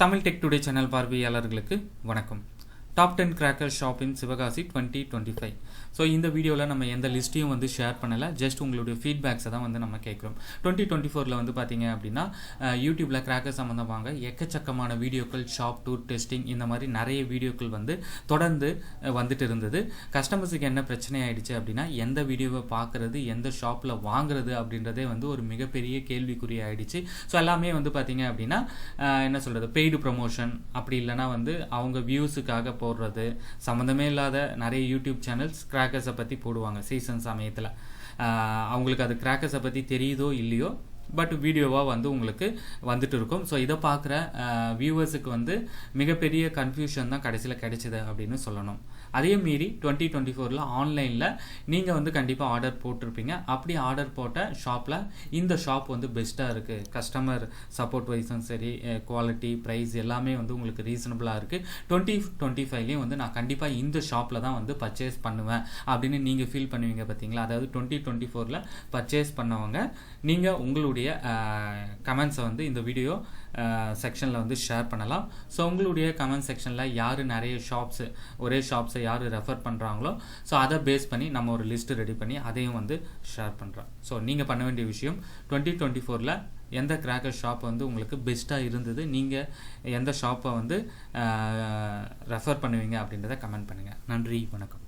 Tamil tech today channel பார்வையாளர்களுக்கு வணக்கம். Top ten cracker shop in Sivakasi twenty twenty five so இந்த வீடியோவில் நம்ம எந்த லிஸ்ட்டையும் வந்து ஷேர் பண்ணலை. ஜஸ்ட் உங்களுடைய ஃபீட்பேக்ஸை தான் வந்து நம்ம கேட்குறோம். டுவெண்ட்டி டுவெண்ட்டி ஃபோரில் வந்து பார்த்தீங்க அப்படின்னா யூடியூப்பில் கிராக்கர் சம்மந்தமாக எக்கச்சக்கமான வீடியோக்கள் ஷாப் டூர் டெஸ்டிங் இந்த மாதிரி நிறைய வீடியோக்கள் வந்து தொடர்ந்து வந்துட்டு இருந்தது. கஸ்டமர்ஸுக்கு என்ன பிரச்சனை ஆயிடுச்சு அப்படின்னா எந்த வீடியோவை பார்க்குறது எந்த ஷாப்பில் வாங்குறது அப்படின்றதே வந்து ஒரு மிகப்பெரிய கேள்விக்குறி ஆயிடுச்சு. ஸோ எல்லாமே வந்து பார்த்தீங்க அப்படின்னா என்ன சொல்கிறது பெய்டு ப்ரொமோஷன் அப்படி இல்லைனா வந்து அவங்க வியூஸுக்காக போடுறது. சம்மந்தமே இல்லாத நிறைய யூடியூப் சேனல்ஸ் கிராக்கர்ஸை பற்றி போடுவாங்க சீசன் சமயத்தில். அவங்களுக்கு அது கிராக்கர்ஸை பற்றி தெரியுதோ இல்லையோ பட் வீடியோவாக வந்து உங்களுக்கு வந்துட்டு இருக்கும் ஸோ இதை பார்க்குற வியூவர்ஸுக்கு வந்து மிகப்பெரிய கன்ஃபியூஷன் தான் கடைசியில் கிடைச்சிது அப்படின்னு சொல்லணும். அதே மீறி டுவெண்ட்டி டுவெண்ட்டி ஃபோரில் ஆன்லைனில் நீங்கள் வந்து கண்டிப்பாக ஆர்டர் போட்டிருப்பீங்க. அப்படி ஆர்டர் போட்ட ஷாப்பில் இந்த ஷாப் வந்து பெஸ்ட்டாக இருக்குது கஸ்டமர் சப்போர்ட் வைஸும் சரி குவாலிட்டி ப்ரைஸ் எல்லாமே வந்து உங்களுக்கு ரீசனபிளாக இருக்குது டுவெண்ட்டி டுவெண்ட்டி ஃபைவ்லேயும் வந்து நான் கண்டிப்பாக இந்த ஷாப்பில் தான் வந்து பர்ச்சேஸ் பண்ணுவேன் அப்படின்னு நீங்கள் ஃபீல் பண்ணுவீங்க பார்த்தீங்களா அதாவது டுவெண்ட்டி டுவெண்ட்டி ஃபோரில் பர்ச்சேஸ் பண்ணவங்க நீங்கள் உங்களுடைய உங்களுடைய கமெண்ட்ஸை வந்து இந்த வீடியோ செக்ஷனில் வந்து ஷேர் பண்ணலாம். ஸோ உங்களுடைய கமெண்ட் செக்ஷனில் யார் நிறைய ஷாப்ஸு ஒரே ஷாப்ஸை யார் ரெஃபர் பண்ணுறாங்களோ ஸோ அதை பேஸ் பண்ணி நம்ம ஒரு லிஸ்ட்டு ரெடி பண்ணி அதையும் வந்து ஷேர் பண்ணுறோம் ஸோ நீங்கள் பண்ண வேண்டிய விஷயம் டுவெண்ட்டி டுவெண்ட்டி ஃபோரில் எந்த கிராக்கர் ஷாப் வந்து உங்களுக்கு பெஸ்ட்டாக இருந்தது நீங்கள் எந்த ஷாப்பை வந்து ரெஃபர் பண்ணுவீங்க அப்படின்றத கமெண்ட் பண்ணுங்கள் நன்றி வணக்கம்.